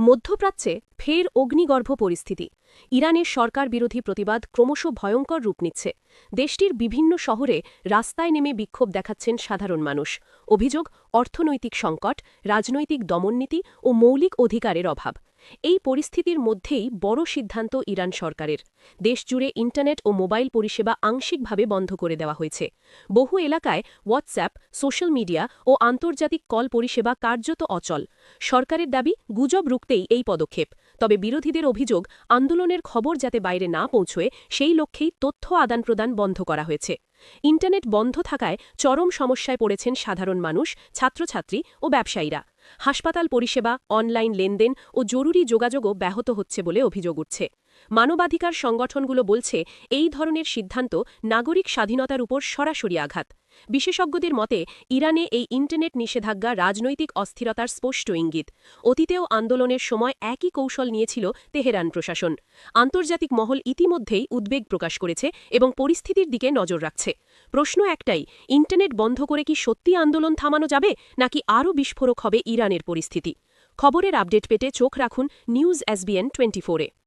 মধ্যপ্রাচ্যে ফের অগ্নিগর্ভ পরিস্থিতি। ইরানের সরকার বিরোধী প্রতিবাদ ক্রমশ ভয়ঙ্কর রূপ নিচ্ছে। দেশটির বিভিন্ন শহরে রাস্তায় নেমে বিক্ষোভ দেখাচ্ছেন সাধারণ মানুষ। অভিযোগ, অর্থনৈতিক সংকট, রাজনৈতিক দমননীতি ও মৌলিক অধিকারের অভাব। এই পরিস্থিতির মধ্যেই বড় সিদ্ধান্ত ইরান সরকারের। দেশজুড়ে ইন্টারনেট ও মোবাইল পরিষেবা আংশিকভাবে বন্ধ করে দেওয়া হয়েছে। বহু এলাকায় হোয়াটসঅ্যাপ, সোশ্যাল মিডিয়া ও আন্তর্জাতিক কল পরিষেবা কার্যত অচল। সরকারের দাবি, গুজব রুখতেই এই পদক্ষেপ। তবে বিরোধীদের অভিযোগ, আন্দোলনের খবর যাতে বাইরে না পৌঁছয়, সেই লক্ষ্যেই তথ্য আদান প্রদান বন্ধ করা হয়েছে। ইন্টারনেট বন্ধ থাকায় চরম সমস্যায় পড়েছেন সাধারণ মানুষ, ছাত্রছাত্রী ও ব্যবসায়ীরা। হাসপাতাল পরিষেবা, অনলাইন লেনদেন ও জরুরি যোগাযোগও ব্যাহত হচ্ছে বলে অভিযোগ উঠছে। মানবাধিকার সংগঠনগুলো বলছে, এই ধরনের সিদ্ধান্ত নাগরিক স্বাধীনতার উপর সরাসরি আঘাত। বিশেষজ্ঞদের মতে, ইরানে এই ইন্টারনেট নিষেধাজ্ঞা রাজনৈতিক অস্থিরতার স্পষ্ট ইঙ্গিত। অতীতেও আন্দোলনের সময় একই কৌশল নিয়েছিল তেহরান প্রশাসন। আন্তর্জাতিক মহল ইতিমধ্যেই উদ্বেগ প্রকাশ করেছে এবং পরিস্থিতির দিকে নজর রাখছে। প্রশ্ন একটাই, ইন্টারনেট বন্ধ করে কি সত্যি আন্দোলন থামানো যাবে, নাকি আরও বিস্ফোরক হবে ইরানের পরিস্থিতি? খবরের আপডেট পেতে চোখ রাখুন নিউজ এসবিএন টোয়েন্টি ফোরে।